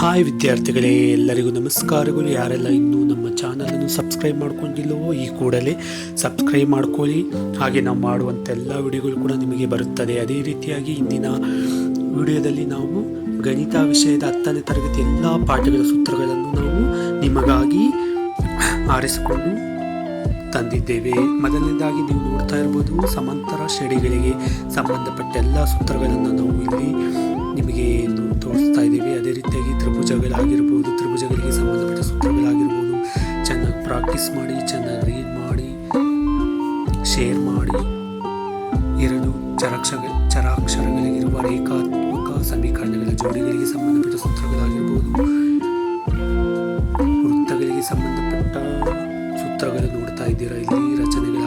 Hi ವಿದ್ಯಾರ್ಥಿಗಳೇ, ಎಲ್ಲರಿಗೂ ನಮಸ್ಕಾರಗಳು ಯಾರೆಲ್ಲ ಇನ್ನೂ ನಮ್ಮ ಚಾನಲನ್ನು ಸಬ್ಸ್ಕ್ರೈಬ್ ಮಾಡ್ಕೊಂಡಿಲ್ಲವೋ, ಈ ಕೂಡಲೇ ಸಬ್ಸ್ಕ್ರೈಬ್ ಮಾಡ್ಕೊಳ್ಳಿ. ಹಾಗೆ ನಾವು ಮಾಡುವಂಥ ಎಲ್ಲ ವಿಡಿಯೋಗಳು ಕೂಡ ನಿಮಗೆ ಬರುತ್ತದೆ. ಅದೇ ರೀತಿಯಾಗಿ ಇಂದಿನ ವಿಡಿಯೋದಲ್ಲಿ ನಾವು ಗಣಿತ ವಿಷಯದ ಹತ್ತನೇ ತರಗತಿ ಎಲ್ಲ ಪಾಠಗಳ ಸೂತ್ರಗಳನ್ನು ನಾವು ನಿಮಗಾಗಿ ಆರಿಸಿಕೊಂಡು ತಂದಿದ್ದೇವೆ. ಮೊದಲನೇದಾಗಿ ನೀವು ನೋಡ್ತಾ ಇರ್ಬೋದು, ಸಮಾಂತರ ಶ್ರೇಣಿಗಳಿಗೆ ಸಂಬಂಧಪಟ್ಟ ಎಲ್ಲ ಸೂತ್ರಗಳನ್ನು ನಾವು ಇಲ್ಲಿ ನಿಮಗೆ ತೋರಿಸ್ತಾ ಅದೇ ರೀತಿಯಾಗಿ ತ್ರಿಭುಜಗಳಾಗಿರ್ಬೋದು. ತ್ರಿಭುಜಗಳಿಗೆ ಸಂಬಂಧಪಟ್ಟ ಸೂತ್ರಗಳಾಗಿರ್ಬೋದು. ಚೆನ್ನಾಗಿ ಪ್ರಾಕ್ಟೀಸ್ ಮಾಡಿ, ಚೆನ್ನಾಗಿ ರೀಡ್ ಮಾಡಿ ಶೇರ್ ಮಾಡಿ. ಎರಡು ಚರಾಕ್ಷ ಚರಾಕ್ಷರಗಳಿಗಿರುವ ರೇಖಾತ್ಮಕ ಸಮೀಕರಣಗಳ ಜೋಡಿಗಳಿಗೆ ಸಂಬಂಧಪಟ್ಟ ಸೂತ್ರಗಳಾಗಿರ್ಬೋದು. ವೃತ್ತಗಳಿಗೆ ಸಂಬಂಧಪಟ್ಟ ಸೂತ್ರಗಳು ನೋಡ್ತಾ ಇದ್ದೀರಾ ಇಲ್ಲಿ? ರಚನೆಗಳ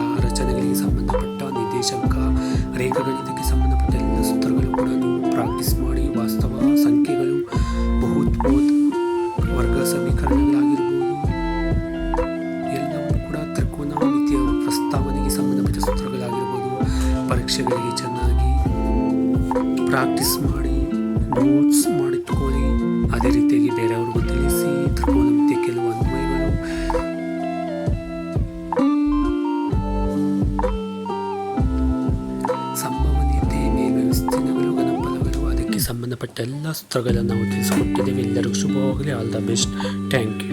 ಪರೀಕ್ಷೆಗಳಿಗೆ ಚೆನ್ನಾಗಿ ಪ್ರಾಕ್ಟೀಸ್ ಮಾಡಿ ನೋಟ್ಸ್ ಮಾಡಿಟ್ಕೊಳ್ಳಿ. ಅದೇ ರೀತಿಯಾಗಿ ಬೇರೆಯವ್ರಿಗೂ ತಿಳಿಸಿ ತ್ರಿಕೋನಮಿತಿಯ ಕೆಲವು ಅನ್ವಯಗಳು ಸಂಭವನೀಯತೆ ವ್ಯವಸ್ಥೆಗಳು ಗಣಪನಗಳು ಅದಕ್ಕೆ ಸಂಬಂಧಪಟ್ಟ ಎಲ್ಲ ಸೂತ್ರಗಳನ್ನು ನಾವು ತಿಳಿಸಿಕೊಟ್ಟಿದ್ದೇವೆ. ಎಲ್ಲರಿಗೂ ಶುಭವಾಗಲಿ. All the best thank you